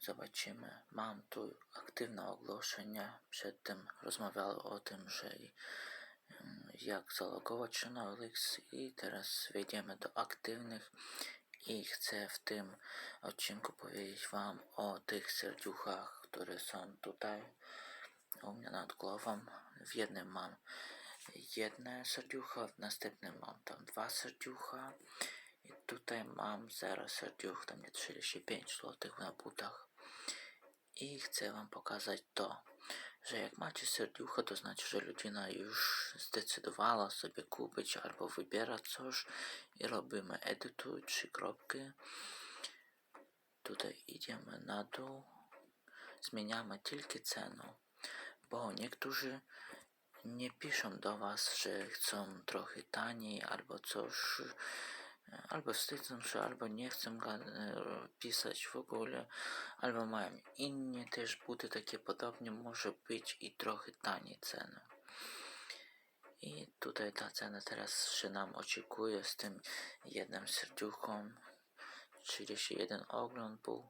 zobaczymy. Mam tu aktywne ogłoszenia. Przedtem rozmawiałem o tym, że mm, jak zalogować się na OLX i teraz wejdziemy do aktywnych i chcę w tym odcinku powiedzieć Wam o tych serduchach, które są tutaj u mnie nad głową. W jednym mam jedne serducho, w następnym mam tam dwa serducha i tutaj mam 0 serduch, tam jest 35 zł na butach. I chcę Wam pokazać to, że jak macie serducho, to znaczy, że ludzina już zdecydowała sobie kupić albo wybiera coś i robimy edytuj, trzy kropki. Tutaj idziemy na dół, zmieniamy tylko cenę, bo niektórzy nie piszą do Was, że chcą trochę taniej albo coś, albo wstydzą się, albo nie chcą e, pisać w ogóle, albo mają inne też buty takie podobnie, może być i trochę taniej ceny. I tutaj ta cena teraz się nam oczekuje z tym jednym serduchom. 31 ogląd był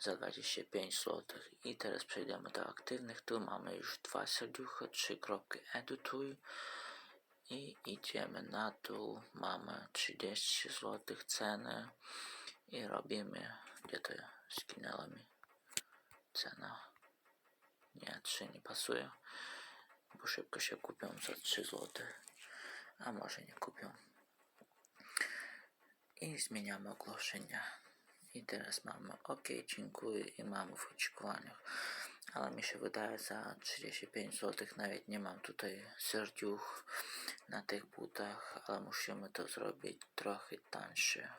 za 25 zł. I teraz przejdziemy do aktywnych. Tu mamy już dwa serducha, trzy kropki edytuj. I idziemy na dół. Mamy 30 zł ceny. I robimy, gdzie to skinęła mi cena. Nie, 3 nie pasuje, bo szybko się kupią za 3 zł. A może nie kupią. I zmieniamy ogłoszenia. I teraz mamy OK, dziękuję i mamy w oczekiwaniach. Ale mi się wydaje za 35 zł nawet nie mam tutaj serduch na tych butach, ale musimy to zrobić trochę tańsze.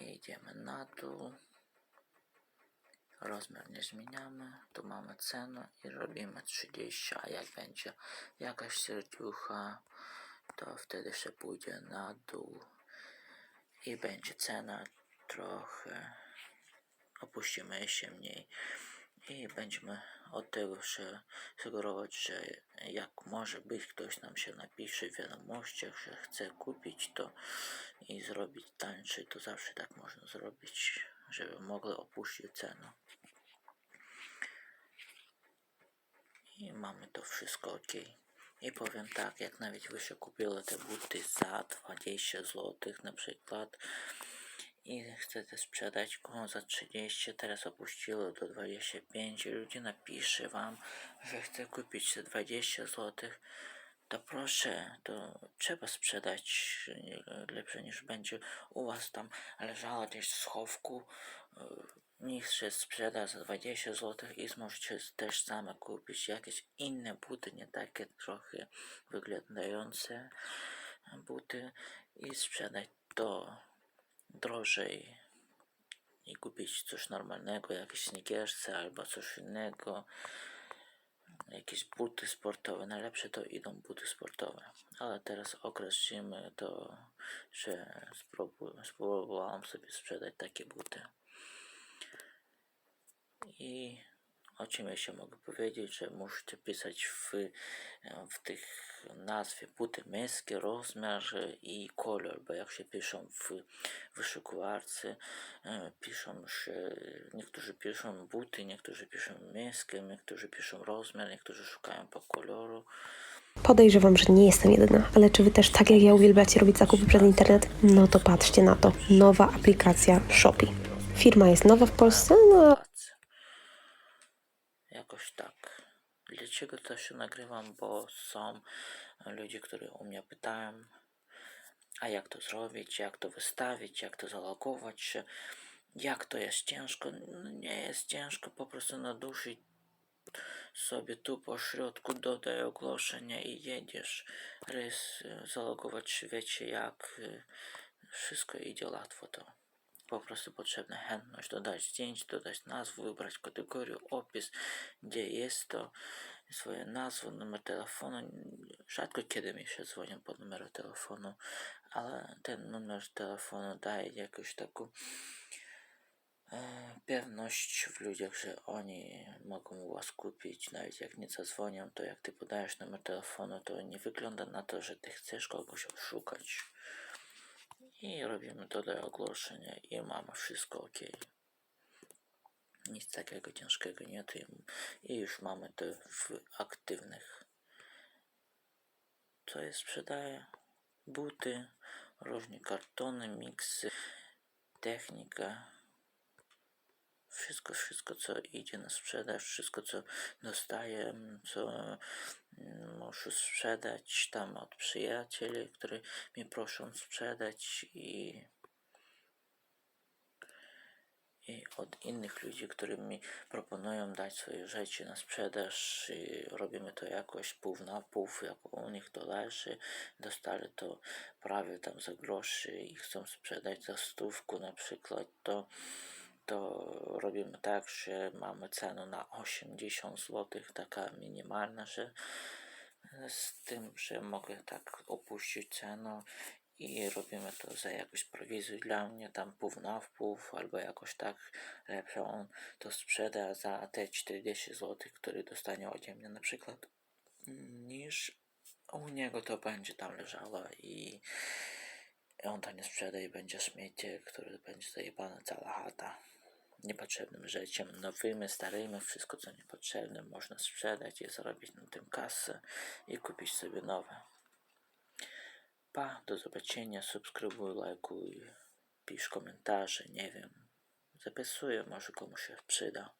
Idziemy na dół. Rozmiar nie zmieniamy. Tu mamy cenę i robimy 30, a jak będzie jakaś serducha, to wtedy się pójdzie na dół i będzie cena trochę opuścimy się mniej i będziemy od tego się sugerować, że jak może być ktoś nam się napisze w wiadomościach, że chce kupić to i zrobić tańszy, to zawsze tak można zrobić, żeby mogli opuścić cenę. I mamy to wszystko ok. I powiem tak, jak nawet wy się kupili te buty za 20 zł na przykład i chcecie sprzedać? Go za 30, teraz opuściło do 25 i ludzie napisze wam, że chce kupić za 20 zł, to proszę, to trzeba sprzedać lepsze niż będzie u was tam. Leżała gdzieś w schowku. e, Niech się sprzeda za 20 zł i możecie też same kupić jakieś inne buty, nie takie trochę wyglądające buty i sprzedać to drożej i kupić coś normalnego, jakieś sneakersy albo coś innego, jakieś buty sportowe. Najlepsze to idą buty sportowe. Ale teraz okres zimy to, że spróbu- spróbowałam sobie sprzedać takie buty. I o czym jeszcze mogę powiedzieć, że musicie pisać w, w tych nazwie buty męskie, rozmiar e, i kolor, bo jak się piszą w wyszukiwarce, e, piszą, że niektórzy piszą buty, niektórzy piszą męskie, niektórzy piszą rozmiar, niektórzy szukają po koloru. Podejrzewam, że nie jestem jedyna, ale czy wy też tak jak ja uwielbiacie robić zakupy przez internet? No to patrzcie na to. Nowa aplikacja Shopee. Firma jest nowa w Polsce, no. Jakoś tak. Dlaczego to się nagrywam? Bo są ludzie, którzy u mnie pytają, a jak to zrobić, jak to wystawić, jak to zalogować jak to jest ciężko. No, nie jest ciężko, po prostu na duszy sobie tu po środku dodaj ogłoszenia i jedziesz. Rys, zalogować się, wiecie jak, wszystko idzie łatwo to. Po prostu potrzebna chętność, dodać zdjęć, dodać nazwę, wybrać kategorię, opis, gdzie jest to, swoje nazwę, numer telefonu. Rzadko kiedy mi się dzwonią pod numer telefonu, ale ten numer telefonu daje jakąś taką e, pewność w ludziach, że oni mogą u was kupić, nawet jak nie zadzwonią, to jak ty podajesz numer telefonu, to nie wygląda na to, że ty chcesz kogoś oszukać. I robimy dodaj ogłoszenia i mamy wszystko ok. Nic takiego ciężkiego nie i, i już mamy to w aktywnych. Co jest sprzedaje? Buty, różne kartony, miksy, technika. Wszystko, wszystko co idzie na sprzedaż, wszystko co dostaję, co mm, muszę sprzedać tam od przyjacieli, którzy mi proszą sprzedać i i od innych ludzi, którzy mi proponują dać swoje rzeczy na sprzedaż i robimy to jakoś pół na pół, jak u nich to leży. Dostali to prawie tam za groszy i chcą sprzedać za stówku na przykład, to, to robimy tak, że mamy cenę na 80 zł, taka minimalna, że z tym, że mogę tak opuścić cenę i robimy to za jakąś prowizję dla mnie, tam pół na wpół, albo jakoś tak lepsze on to sprzeda za te 40 zł, które dostanie ode mnie na przykład, niż u niego to będzie tam leżało i on to nie sprzeda i będzie śmiecie, które będzie zajebana cała chata niepotrzebnym rzeczom, nowymi, starymi, wszystko co niepotrzebne można sprzedać i zarobić na tym kasę i kupić sobie nowe. Pa, do zobaczenia, subskrybuj, lajkuj, pisz komentarze, nie wiem, zapisuję, może komuś się przyda.